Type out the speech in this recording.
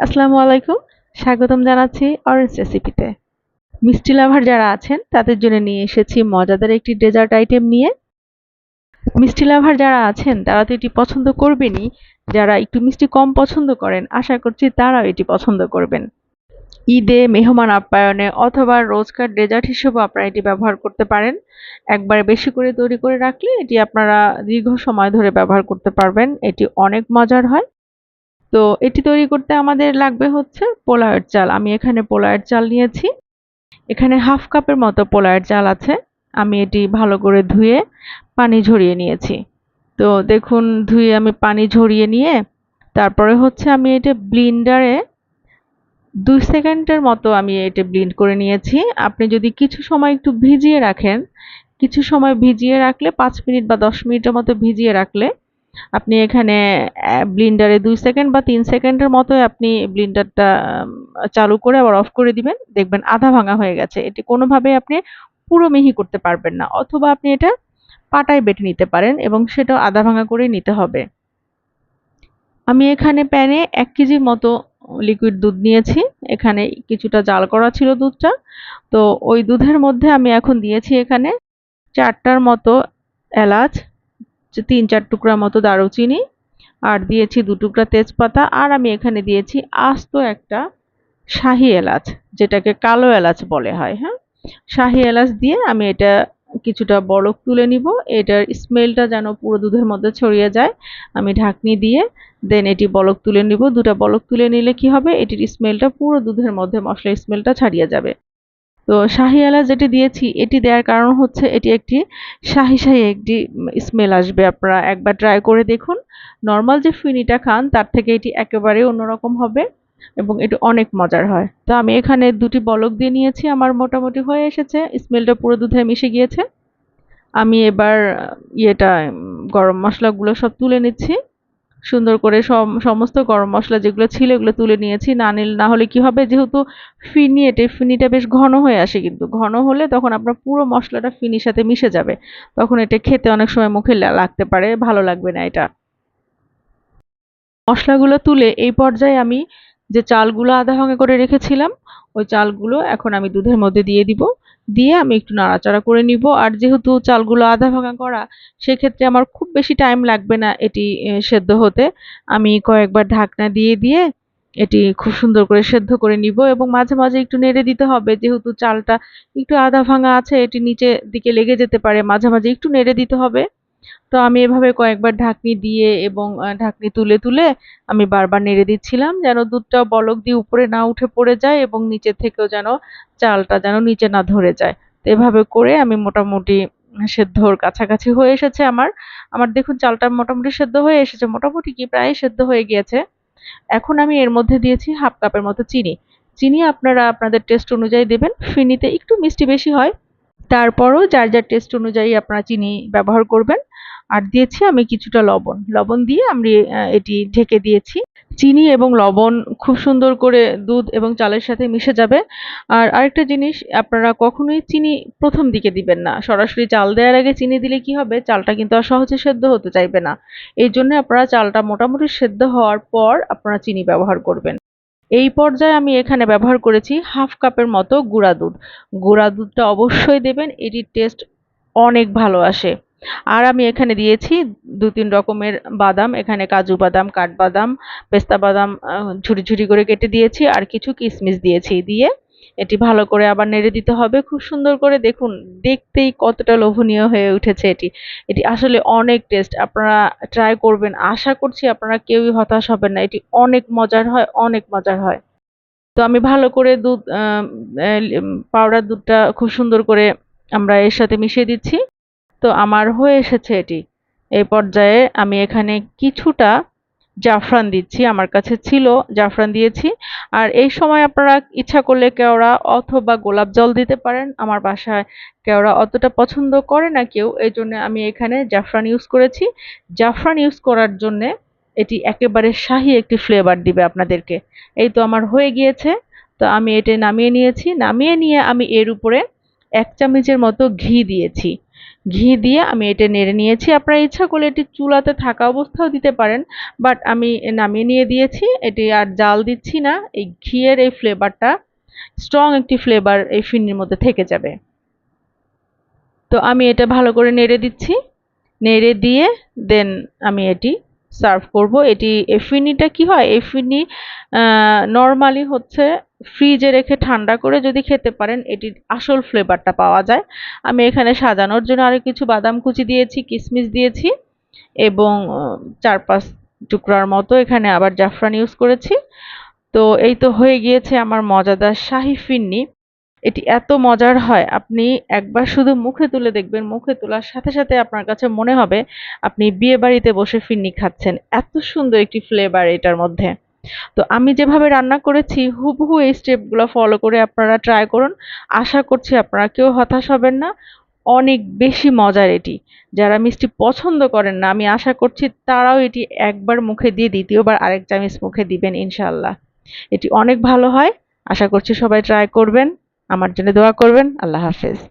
আসসালামু আলাইকুম। স্বাগতম জানাচ্ছি অরেঞ্জ রেসিপিতে মিষ্টি লাভার যারা আছেন, তাদের জন্য নিয়ে এসেছি মজাদার একটি ডেজার্ট আইটেম নিয়ে। মিষ্টি লাভার যারা আছেন, তারা তো এটি পছন্দ করবেনই। যারা একটু মিষ্টি কম পছন্দ করেন, আশা করছি তারাও এটি পছন্দ করবেন। ঈদে মেহমান আপ্যায়নে অথবা রোজকার ডেজার্ট হিসেবেও আপনারা এটি ব্যবহার করতে পারেন। একবারে বেশি করে তৈরি করে রাখলে এটি আপনারা দীর্ঘ সময় ধরে ব্যবহার করতে পারবেন। এটি অনেক মজার হয়। তো এটি তৈরি করতে আমাদের লাগবে হচ্ছে পোলাওয়ের চাল। আমি এখানে পোলাওয়ের চাল নিয়েছি। এখানে হাফ কাপের মতো পোলাওয়ের চাল আছে। আমি এটি ভালো করে ধুয়ে পানি ঝরিয়ে নিয়েছি। তো দেখুন, ধুয়ে আমি পানি ঝরিয়ে নিয়ে তারপরে হচ্ছে আমি এটা ব্লিন্ডারে দুই সেকেন্ডের মতো আমি এটা ব্লিন্ড করে নিয়েছি। আপনি যদি কিছু সময় একটু ভিজিয়ে রাখেন, কিছু সময় ভিজিয়ে রাখলে, পাঁচ মিনিট বা দশ মিনিটের মতো ভিজিয়ে রাখলে আপনি এখানে ব্লিন্ডারে দুই সেকেন্ড বা তিন সেকেন্ডের মতো আপনি ব্লিন্ডারটা চালু করে আবার অফ করে দিবেন। দেখবেন আধা ভাঙা হয়ে গেছে। এটি কোনোভাবে আপনি পুরো মিহি করতে পারবেন না। অথবা আপনি এটা পাটায় বেটে নিতে পারেন এবং সেটাও আধা ভাঙা করে নিতে হবে। আমি এখানে প্যানে এক কেজির মতো লিকুইড দুধ নিয়েছি। এখানে কিছুটা জাল করা ছিল দুধটা। তো ওই দুধের মধ্যে আমি এখন দিয়েছি এখানে চারটার মতো এলাচ তিন চার টুকরা মতো দারুচিনি, আর দিয়েছি দু টুকরা তেজপাতা, আর আমি এখানে দিয়েছি আস্ত একটা শাহি এলাচ, যেটাকে কালো এলাচ বলে হয় হ্যাঁ? শাহি এলাচ দিয়ে আমি এটা কিছুটা বরফ তুলে নিব, এটার স্মেলটা যেন পুরো দুধের মধ্যে ছড়িয়ে যায়। আমি ঢাকনি দিয়ে দেন এটি বলক তুলে নিব, দুটা বলক তুলে নিলে কি হবে? এটির স্মেলটা পুরো দুধের মধ্যে মশলার স্মেলটা ছাড়িয়ে যাবে। তো শাহি এলাচ যেটি দিয়েছি, এটি দেওয়ার কারণ হচ্ছে এটি একটি শাহি শাহি একটি স্মেল আসবে। আপনারা একবার ট্রাই করে দেখুন। নর্মাল যে ফিনিটা খান, তার থেকে এটি একেবারে অন্যরকম হবে এবং এটি অনেক মজার হয়। তো আমি এখানে দুটি বলক দিয়ে নিয়েছি, আমার মোটামুটি হয়ে এসেছে। স্মেলটা পুরো দুধে মিশে গিয়েছে। আমি এবার ইয়েটা গরম মশলাগুলো সব তুলে নিচ্ছি। সুন্দর করে সমস্ত গরম মশলা যেগুলো ছিল এগুলো তুলে নিয়েছি। না নিল, না হলে কি হবে? যেহেতু ফিনি এটে ফিনিটা বেশ ঘন হয়ে আসে কিন্তু। ঘন হলে তখন আপনার পুরো মশলাটা ফিনির সাথে মিশে যাবে। তখন এটা খেতে অনেক সময় মুখে লাগতে পারে। ভালো লাগবে না এটা। মশলাগুলো তুলে এই পর্যায়ে আমি যে চালগুলো আধা ভাঙা করে রেখেছিলাম, ওই চালগুলো এখন আমি দুধের মধ্যে দিয়ে দিব। দিয়ে আমি একটু নাড়াচাড়া করে নিব। আর যেহেতু চালগুলো আধা ভাঙা করা, সেক্ষেত্রে আমার খুব বেশি টাইম লাগবে না এটি সেদ্ধ হতে। আমি কয়েকবার ঢাকনা দিয়ে দিয়ে এটি খুব সুন্দর করে সেদ্ধ করে নিব এবং মাঝে মাঝে একটু নেড়ে দিতে হবে। যেহেতু চালটা একটু আধা ভাঙা আছে, এটি নিচে দিকে লেগে যেতে পারে, মাঝে মাঝে একটু নেড়ে দিতে হবে। তো আমি এভাবে কয়েকবার ঢাকনি দিয়ে এবং ঢাকনি তুলে তুলে আমি বারবার নেড়ে দিচ্ছিলাম যেন দুধটা বলক দিয়ে উপরে না উঠে পড়ে যায় এবং নিচে থেকেও যেন চালটা যেন নিচে না ধরে যায়। তো এভাবে করে আমি মোটামুটি সেদ্ধর কাছাকাছি হয়ে এসেছে আমার। আমার দেখুন চালটা মোটামুটি সেদ্ধ হয়ে এসেছে, মোটামুটি কি প্রায় সেদ্ধ হয়ে গিয়েছে। এখন আমি এর মধ্যে দিয়েছি হাফ কাপের মতো চিনি। চিনি আপনারা আপনাদের টেস্ট অনুযায়ী দেবেন, ফিনিতে একটু মিষ্টি বেশি হয়। তারপরও যার যার টেস্ট অনুযায়ী আপনারা চিনি ব্যবহার করবেন। আর দিয়েছি আমি কিছুটা লবণ। লবণ দিয়ে আমি এটি ঢেকে দিয়েছি। চিনি এবং লবণ খুব সুন্দর করে দুধ এবং চালের সাথে মিশে যাবে। আর আরেকটা জিনিস, আপনারা কখনোই চিনি প্রথম দিকে দিবেন না। সরাসরি চাল দেওয়ার আগে চিনি দিলে কি হবে? চালটা কিন্তু আর সহজে সেদ্ধ হতে চাইবে না। এই জন্য আপনারা চালটা মোটামুটি সেদ্ধ হওয়ার পর আপনারা চিনি ব্যবহার করবেন। এই পর্যায়ে আমি এখানে ব্যবহার করেছি হাফ কাপের মতো গুঁড়া দুধ। গুঁড়া দুধটা অবশ্যই দেবেন, এটির টেস্ট অনেক ভালো আসে। আর আমি এখানে দিয়েছি দু তিন রকমের বাদাম, এখানে কাজু বাদাম, কাঠবাদাম, পেস্তা বাদাম ঝুড়ি ঝুড়ি করে কেটে দিয়েছি আর কিছু কিশমিশ দিয়েছি দিয়ে এটি ভালো করে আবার নেড়ে দিতে হবে। খুব সুন্দর করে দেখুন, দেখতেই কতটা লোভনীয় হয়ে উঠেছে এটি। এটি আসলে অনেক টেস্ট, আপনারা ট্রাই করবেন। আশা করছি আপনারা কেউই হতাশ হবেন না, এটি অনেক মজার হয়, অনেক মজার হয়। তো আমি ভালো করে দুধ পাউডার দুধটা খুব সুন্দর করে আমরা এর সাথে মিশিয়ে দিচ্ছি। তো আমার হয়ে এসেছে এটি। এই পর্যায়ে আমি এখানে কিছুটা জাফরান দিচ্ছি, আমার কাছে ছিল জাফরান দিয়েছি। আর এই সময় আপনারা ইচ্ছা করলে কেওড়া অথবা গোলাপ জল দিতে পারেন, আমার বাসায় কেওড়া অতটা পছন্দ করে না কেউ, এই জন্য আমি এখানে জাফরান ইউজ করেছি। জাফরান ইউজ করার জন্যে এটি একেবারে শাহি একটি ফ্লেভার দিবে আপনাদেরকে। এই তো আমার হয়ে গিয়েছে, তো আমি এটি নামিয়ে নিয়েছি। নামিয়ে নিয়ে আমি এর উপরে এক চামচের মতো ঘি দিয়েছি। ঘি দিয়ে আমি এটা নেড়ে নিয়েছি। আপনারা ইচ্ছা করলে এটি চুলাতে থাকা অবস্থাও দিতে পারেন বাট আমি নামিয়ে নিয়ে দিয়েছি। এটি আর জাল দিচ্ছি না, এই ঘিয়ের এই ফ্লেভারটা স্ট্রং একটি ফ্লেভার এই ফিরনির মধ্যে থেকে যাবে। তো আমি এটা ভালো করে নেড়ে দিচ্ছি। নেড়ে দিয়ে দেন আমি এটি সার্ভ করব। এটি এফিনিটা কি হয়? এফিনি নর্মালি হচ্ছে ফ্রিজে রেখে ঠান্ডা করে যদি খেতে পারেন, এটির আসল ফ্লেভারটা পাওয়া যায়। আমি এখানে সাজানোর জন্য আরও কিছু বাদাম কুচি দিয়েছি কিশমিশ দিয়েছি এবং চার পাঁচ টুকরার মতো এখানে আবার জাফরান ইউজ করেছি। তো এই তো হয়ে গিয়েছে আমার মজাদার শাহি ফিন্নি এটি এত মজার হয়, আপনি একবার শুধু মুখে তুলে দেখবেন, মুখে তোলার সাথে সাথে আপনার কাছে মনে হবে, আপনি বিয়ে বাড়িতে বসে ফিন্নি খাচ্ছেন। এত সুন্দর একটি ফ্লেভার এটার মধ্যে। তো আমি যেভাবে রান্না করেছি, হুবহু এই স্টেপগুলো ফলো করে আপনারা ট্রাই করুন। আশা করছি আপনারা কেউ হতাশ হবেন না। অনেক বেশি মজার এটি। যারা মিষ্টি পছন্দ করেন না, আমি আশা করছি তারাও এটি একবার মুখে দিয়ে, দ্বিতীয়বার আরেক চামচ মুখে দিবেন ইনশাল্লাহ এটি অনেক ভালো হয়। আশা করছি সবাই ট্রাই করবেন। আমার জন্য দোয়া করবেন। আল্লাহ হাফেজ।